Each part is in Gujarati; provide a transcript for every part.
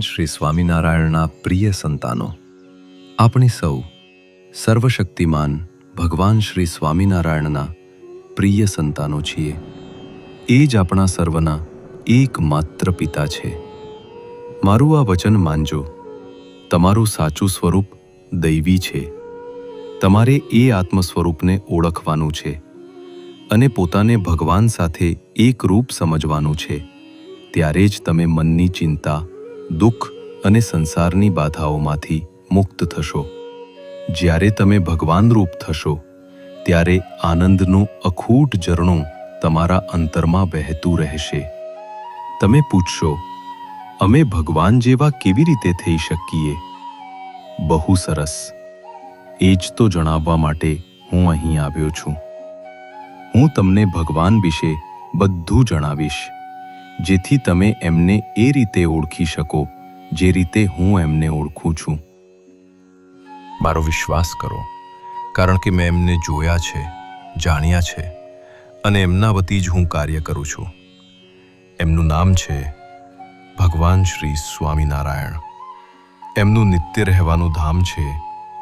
શ્રી સ્વામિનારાયણના પ્રિય સંતાનો, આપણે સૌ સર્વશક્તિમાન ભગવાન શ્રી સ્વામિનારાયણના પ્રિય સંતાનો છીએ. એ જ આપણા સર્વના એકમાત્ર પિતા છે. મારું આ વચન માનજો, તમારું સાચું સ્વરૂપ દૈવી છે. તમારે એ આત્મ સ્વરૂપને ઓળખવાનું છે અને પોતાને ભગવાન સાથે એક રૂપ સમજવાનું છે. ત્યારે જ તમે મનની ચિંતા દુઃખ અને સંસારની બાધાઓમાંથી મુક્ત થશો. જ્યારે તમે ભગવાન રૂપ થશો, ત્યારે આનંદનું અખૂટ ઝરણું તમારા અંતરમાં વહેતું રહેશે. તમે પૂછશો, અમે ભગવાન જેવા કેવી રીતે થઈ શકીએ? બહુ સરસ. એ જ તો જણાવવા માટે હું અહીં આવ્યો છું. હું તમને ભગવાન વિશે બધું જણાવીશ. જેથી તમે એમને એ રીતે ઓળખી શકો, જે રીતે હું એમને ઓળખું છું. મારો વિશ્વાસ કરો, કારણ કે મેં એમને જોયા છે, જાણ્યા છે, અને એમના વતી જ હું કાર્ય કરું છું. એમનું નામ છે ભગવાન શ્રી સ્વામિનારાયણ. એમનું નિત્ય રહેવાનું ધામ છે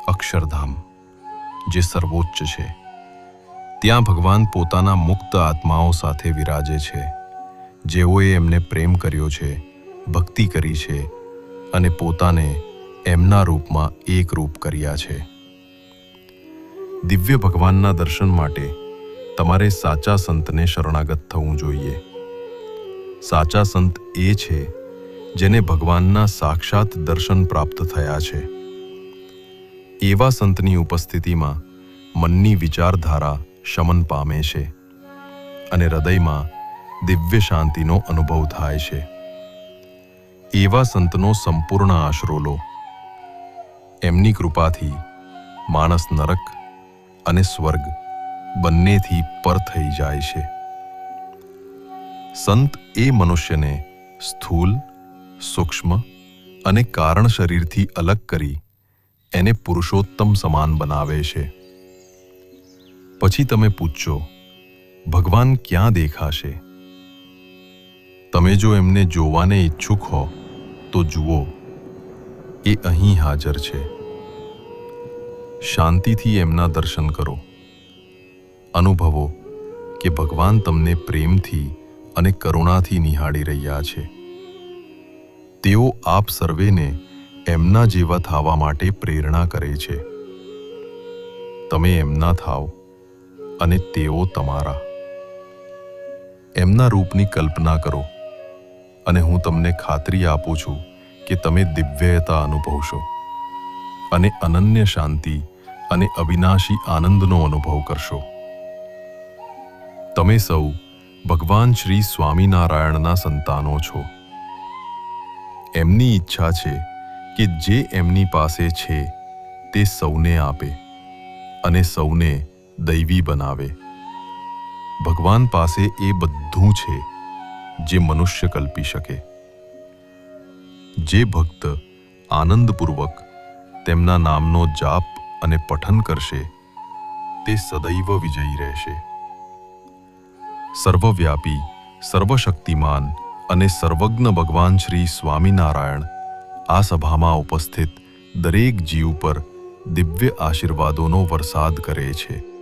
અક્ષરધામ, જે સર્વોચ્ચ છે. ત્યાં ભગવાન પોતાના મુક્ત આત્માઓ સાથે વિરાજે છે. જેઓએ એમને પ્રેમ કર્યો છે, ભક્તિ કરી છે અને પોતાને એમના રૂપમાં એક રૂપ કર્યા છે. દિવ્ય ભગવાનના દર્શન માટે તમારે સાચા સંતને શરણાગત થવું જોઈએ. સાચા સંત એ છે જેને ભગવાનના સાક્ષાત દર્શન પ્રાપ્ત થયા છે. એવા સંતની ઉપસ્થિતિમાં મનની વિચારધારા શમન પામે છે અને હૃદયમાં દિવ્ય શાંતિનો અનુભવ થાય છે. એવા સંતનો સંપૂર્ણ આશરો લો. એમની કૃપાથી માણસ નરક અને સ્વર્ગ બંનેથી પર થઈ જાય છે. સંત એ મનુષ્યને સ્થૂલ, સૂક્ષ્મ અને કારણ શરીરથી અલગ કરી એને પુરુષોત્તમ સમાન બનાવે છે. પછી તમે પૂછો ભગવાન ક્યાં દેખાશે? તમે જો એમને જોવાને ઈચ્છુક હો, તો જુઓ, એ અહીં હાજર છે. શાંતિથી એમના દર્શન કરો. અનુભવો કે ભગવાન તમને પ્રેમથી અને કરુણાથી નિહાળી રહ્યા છે. તેઓ આપ સર્વેને એમના જેવા થવા માટે પ્રેરણા કરે છે. તમે એમના થાવ અને તેઓ તમારા. એમના રૂપની કલ્પના કરો. અને હું તમને ખાતરી આપું છું કે તમે દિવ્યતા અનુભવશો. અને અનન્ય શાંતિ અને અવિનાશી આનંદનો અનુભવ કરશો. તમે સૌ ભગવાન શ્રી સ્વામિનારાયણના સંતાનો છો. એમની ઈચ્છા છે કે જે એમની પાસે છે તે સૌને આપે અને સૌને દૈવી બનાવે. ભગવાન પાસે એ બધું છે જે મનુષ્ય કલ્પી શકે. જે ભક્ત આનંદપૂર્વક તેમના નામનો જાપ અને પઠન કરશે, તે સદૈવ વિજયી રહેશે. સર્વવ્યાપી, સર્વશક્તિમાન અને સર્વજ્ઞ ભગવાન શ્રી સ્વામિનારાયણ આ સભામાં ઉપસ્થિત દરેક જીવ પર દિવ્ય આશીર્વાદોનો વરસાદ કરે છે.